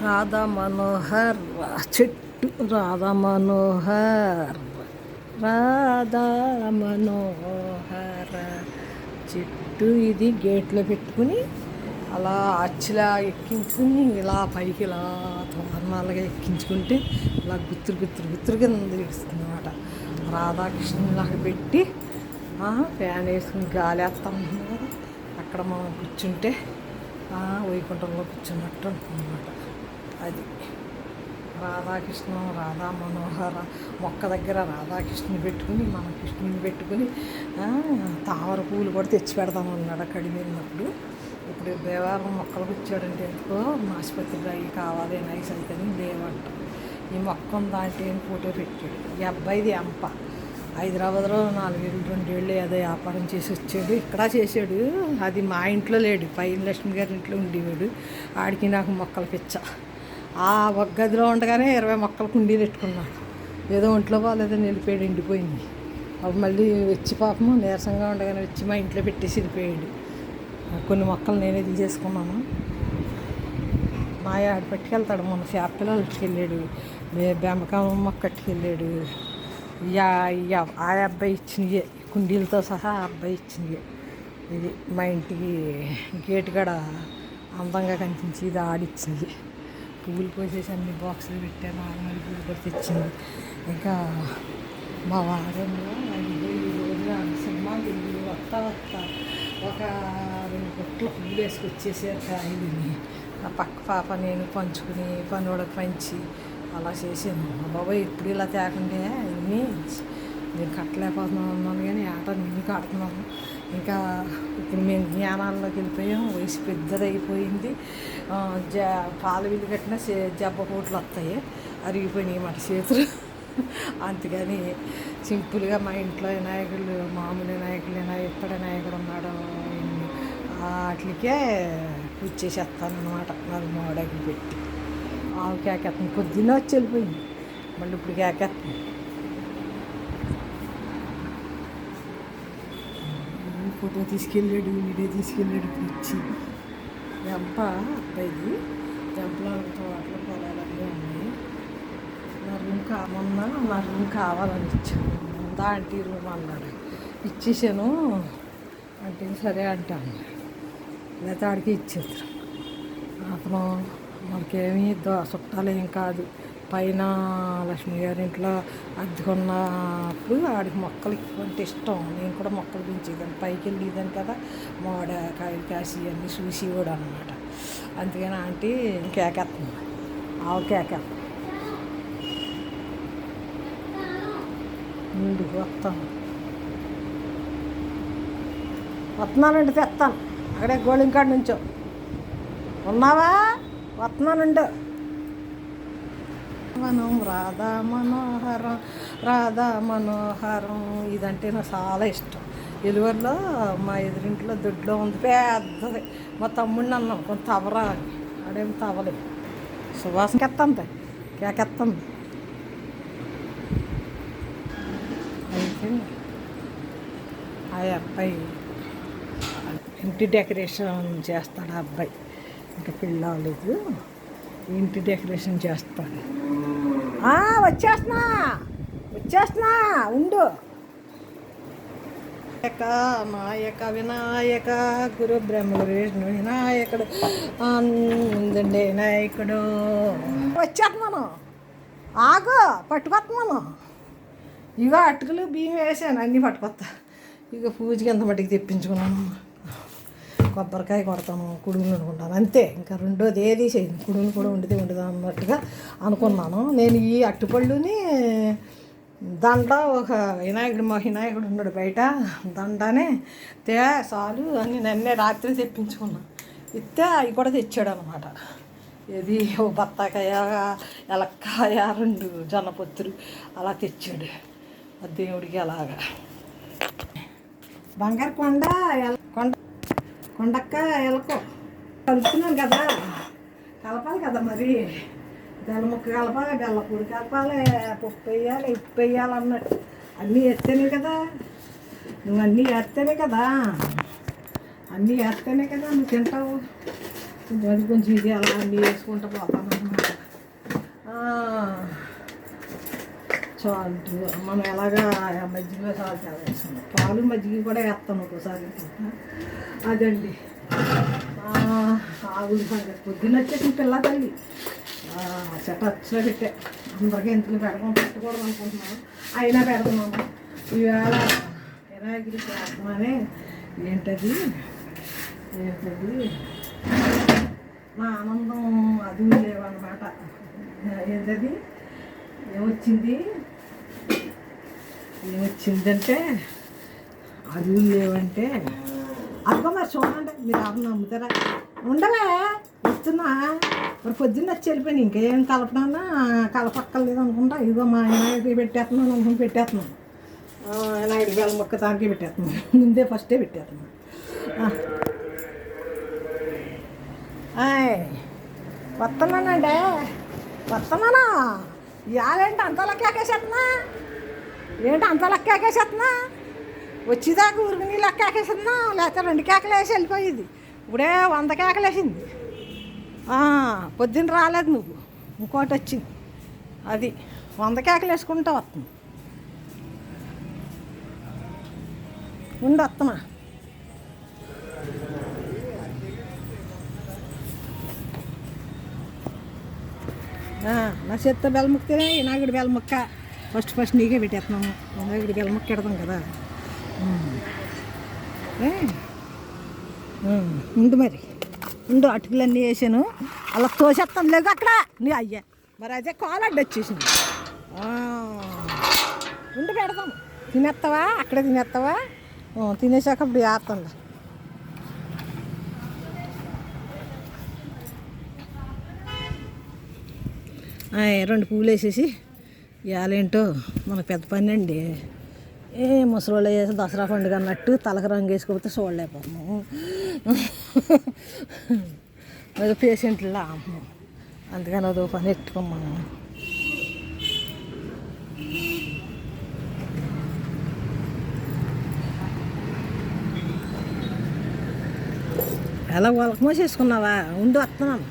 రాధా మనోహర్ చెట్టు రాధా మనోహర్ రాధా మనోహర చెట్టు ఇది గేట్లో పెట్టుకుని అలా అచ్చిలా ఎక్కించుకుని ఇలా పైకి ఇలా తోరణాలుగా ఎక్కించుకుంటే ఇలా గుత్తురు గుత్తురు గుత్తురు కింద అనమాట రాధాకృష్ణులాగా పెట్టి ఫ్యాన్ వేసుకుని గాలి వేస్తా ఉంటుంది కదా అక్కడ మనం కూర్చుంటే ఆ, వైకుంఠంలో కూర్చున్నట్టు ఉంటుందన్నమాట. అది. రాధాకృష్ణ రాధా మనోహర మొక్క దగ్గర రాధాకృష్ణుని పెట్టుకుని మన కృష్ణుని పెట్టుకుని తామర పూలు కూడా తెచ్చి పెడతాం అన్నాడు కడిమినప్పుడు ఇప్పుడు దేవాలయం మొక్కలకు వచ్చాడంటే ఎందుకో ఆసుపత్రికి అవి కావాలి నైస్ అయితేనే లేవంట. ఈ మొక్కం దాంట్లో ఫోటో పెట్టాడు. ఈ అబ్బాయిది అంప. హైదరాబాద్లో నాలుగేళ్ళు రెండేళ్ళు ఏదో వ్యాపారం చేసి వచ్చాడు. ఇక్కడ చేసాడు అది మా ఇంట్లో లేడు. పైన లక్ష్మి గారి ఇంట్లో ఉండేవాడు. ఆడికి నాకు మొక్కలు పిచ్చ ఆ ఒక గదిలో ఉండగానే ఇరవై మొక్కలు కుండీలు పెట్టుకున్నాడు ఏదో ఒంట్లో బాగాలేదని నిలిపోయాడు ఎండిపోయింది. అప్పుడు మళ్ళీ వచ్చి పాపము నీరసంగా ఉండగానే వచ్చి మా ఇంట్లో పెట్టేసి వెళ్ళిపోయాడు. కొన్ని మొక్కలు నేనే తీసేసుకున్నాను. మా ఆడ పట్టుకెళ్తాడు మొన్న చేప పిల్లలు బెంబకం మొక్క పట్టుకెళ్ళాడు. యా ఆ అబ్బాయి ఇచ్చినవి కుండీలతో సహా ఆ అబ్బాయి ఇచ్చినవి ఇది మా ఇంటికి గేటు కూడా అందంగా కనిపించి ఇది ఆడిచ్చింది. పువ్వులు పోసేసి అన్ని బాక్సులు పెట్టాను ఆరుమల్లి పువ్వులు కూడా తెచ్చింది. ఇంకా మా వారంలో ఇదిగో ఈ రోజున సినిమాకి వెళ్ళి వస్తా వస్తా ఒక రెండు కొట్లు పువ్వులు వేసుకొచ్చేసారు కాయలని ఆ పక్క పాప నేను పంచుకుని పనులకు పంచి అలా చేసాను మా బాబాయ్ ఇప్పుడు ఇలా తేకుండా ఇవన్నీ నేను కట్టలేకపోతున్నాను అన్నాను కానీ ఆట నేను కడుతున్నాను. ఇంకా ఇప్పుడు మేము జ్ఞానాల్లోకి వెళ్ళిపోయాం వయసు పెద్దదైపోయింది. జ పాలు విల్లు కట్టిన జబ్బ పోట్లు వస్తాయి. అరిగిపోయినాయి మాట చేతులు. అందుకని సింపుల్గా మా ఇంట్లో వినాయకులు మామూలు వినాయకులు వినాయకుడు ఎక్కడ వినాయకుడు ఉన్నాడో వాటికే పూజ చేసేస్తాను అనమాట నాలుగు మామిడాకులు పెట్టి. ఆవు కేకేస్తాను పొద్దున్న వచ్చి వెళ్ళిపోయింది. మళ్ళీ ఇప్పుడు కేకేస్తాను ఫోటో తీసుకెళ్ళాడు వీడియో తీసుకెళ్ళాడు ఇప్పుడు ఇచ్చి వెంప అబ్బాయిది వెంపలో అట్లా పొలాలన్నీ ఉన్నాయి. నా రూమ్ కా మొన్న నా రూమ్ కావాలని ఇచ్చాను. ఉందా ఆంటీ రూమ్ అన్నాడు. ఇచ్చేసాను. అంటే సరే అంటాను. అన్నాడు లేకపోతే ఆడికి ఇచ్చేద్దరు. అతను మనకేమీ దో- చుట్టాలు ఏం కాదు. పైన లక్ష్మి గారి ఇంట్లో అద్దెకున్నప్పుడు ఆడికి మొక్కలు అంటే ఇష్టం. నేను కూడా మొక్కలు పెంచేదాన్ని. పైకి వెళ్ళేదాన్ని కదా. మోడ కాయలు కాసి అన్నీ చూసి కూడా అనమాట అందుకని ఆంటీ కేకేస్తుంది ఆవు కేకేస్తుంది ముందు వస్తాను. వస్తున్నానండి తెస్తాను. అక్కడే గోళింకాడ నుంచో. ఉన్నావా? వస్తున్నానండి మనం రాధా మనోహరం రాధా మనోహరం ఇదంటే నాకు చాలా ఇష్టం. ఎలువరిలో మా ఎదురింట్లో దొడ్లో ఉంది పెద్దది. మా తమ్ముడిని అన్నాం కొంత తవరా అని. ఆడేం తవలేదు సువాసన కెత్తంది. కేకెత్తంది. ఆ అబ్బాయి ఇంటి డెకరేషన్ చేస్తాడు ఆ అబ్బాయి. ఇంకా పెళ్ళి అవ్వలేదు. ఇంటి డెకరేషన్ చేస్తాడు ఆ, వచ్చేస్తున్నా. వచ్చేస్తున్నా. ఉండు. నాయక వినాయక గురు బ్రహ్మ విష్ణు వినాయకుడు ఉందండి వినాయకుడు వచ్చేస్తున్నాను. ఆగు పట్టుకొస్తున్నాను. ఇగో అటుకులు బియ్యం వేసాను అన్నీ పట్టుకొస్తా ఇక పూజకి ఎంత మట్టికి తెప్పించుకున్నాను. కొబ్బరికాయ కొడతాను కుడుములు అనుకుంటాను. అంతే ఇంకా రెండోది ఏది చేయను కుడుములు కూడా వండితే వండుదాం అన్నట్టుగా అనుకున్నాను. నేను ఈ అట్టుపళ్ళుని దండ ఒక వినాయకుడు మా వినాయకుడు ఉన్నాడు బయట. దండనే తే చాలు అని నన్నే రాత్రి తెప్పించుకున్నా. ఇస్తే అవి కూడా తెచ్చాడు అనమాట ఇది ఓ బత్తాకాయ ఎలక్కాయ రెండు జొన్నపొత్తులు అలా తెచ్చాడు. ఆ దేవుడికి అలాగా. బంగారు కొండ కొండ కొండక్క ఎలకో. కలుపుతున్నాను కదా. కలపాలి కదా మరి. బెల్ల ముక్క కలపాలి బెల్ల పొడి కలపాలి పప్పు వేయాలి ఉప్పు వేయాలి అన్నట్టు. అన్నీ వేస్తేనే కదా. నువ్వు అన్నీ వేస్తేనే కదా. అన్నీ వేస్తేనే కదా నువ్వు తింటావు. కొంచెం అది కొంచెం ఇది అలా అన్నీ వేసుకుంటూ పోతాను సాల్ట్ మనం ఎలాగా మజ్జిగలో సాల్ట్ ఎలా పాలు మజ్జిగ కూడా వేస్తాం ఒక్కోసారి అదండి. ఆవుల సంగతి పొద్దున్న వచ్చేసిన పిల్ల తల్లి. చెట్ట అచ్చలో పెట్టే. అందరికీ ఎందుకు పెడదాం పెట్టకూడదు అనుకుంటున్నాను. అయినా పెడుతున్నాము ఈవేళ వినాయకుడి చేద్దామని ఏంటది? ఏంటది? నా ఆనందం అది లేవన్నమాట. ఏంటది? ఏమొచ్చింది? ఏమొచ్చిందంటే అరువులు లేవంటే. అదిగో మరి చూడండి మీరు అమ్మ నమ్ముతారా? ఉండవే వస్తున్నా. మరి పొద్దున్న వచ్చి వెళ్ళిపోయింది ఇంకేం కలపడన్నా కలపక్కర్లేదు అనుకుంటా. ఇదిగో మా వినాయకుడి పెట్టేస్తున్నాను అనుకుని పెట్టేస్తున్నాను వినాయకుడి వేల మొక్క దానికి పెట్టేస్తున్నాను ముందే ఫస్టే పెట్టేస్తున్నాను ఆయ్ వస్తున్నానండి. వస్తున్నానా? ఇవాళేంటి అంత లెక్కేసేస్తున్నా ఏంటి అంత లెక్కేసేస్తున్నా వచ్చేదాకా ఊరికి నీ లెక్కేసేస్తున్నా లేకపోతే రెండు కేకలు వేసి వెళ్ళిపోయేది. ఇప్పుడే వంద కేకలు వేసింది. పొద్దున్న రాలేదు నువ్వు. ఇంకోటి వచ్చింది. అది వంద కేకలు వేసుకుంటా వస్తుంది ఉండి వస్తున్నా నా చెత్త బెల్ల ముక్కితేనే వినాయకుడి బెల్ల ముక్క. ఫస్ట్ ఫస్ట్ నీకే పెట్టేస్తున్నాము వినాయకుడి బెల్ల ముక్క పెడతాం కదా. ఉండు మరి. ఉండు అటుకులన్నీ వేసాను. అలా తోసేస్తాం లేదు అక్కడ. నీ అయ్యా. మరి అదే కాలడ్డు వచ్చేసింది. ఉండి పెడతాం. తినేస్తావా? అక్కడే తినేస్తావా? తినేసాక ఇప్పుడు వేస్తాను ఆయ్, రెండు పూలు వేసేసి ఇవాళేంటో మనకు పెద్ద పని అండి ఏ ముసలోళ్ళు వేసి దసరా పండుగ అన్నట్టు తలకు రంగు వేసుకోకపోతే చూడలేకపోతున్నాము అది పేషెంట్లా. అందుకని అదో పని ఎట్టుకోమను ఎలా వాళ్ళకి మోసేసుకున్నావా? ఉండి వస్తున్నాను.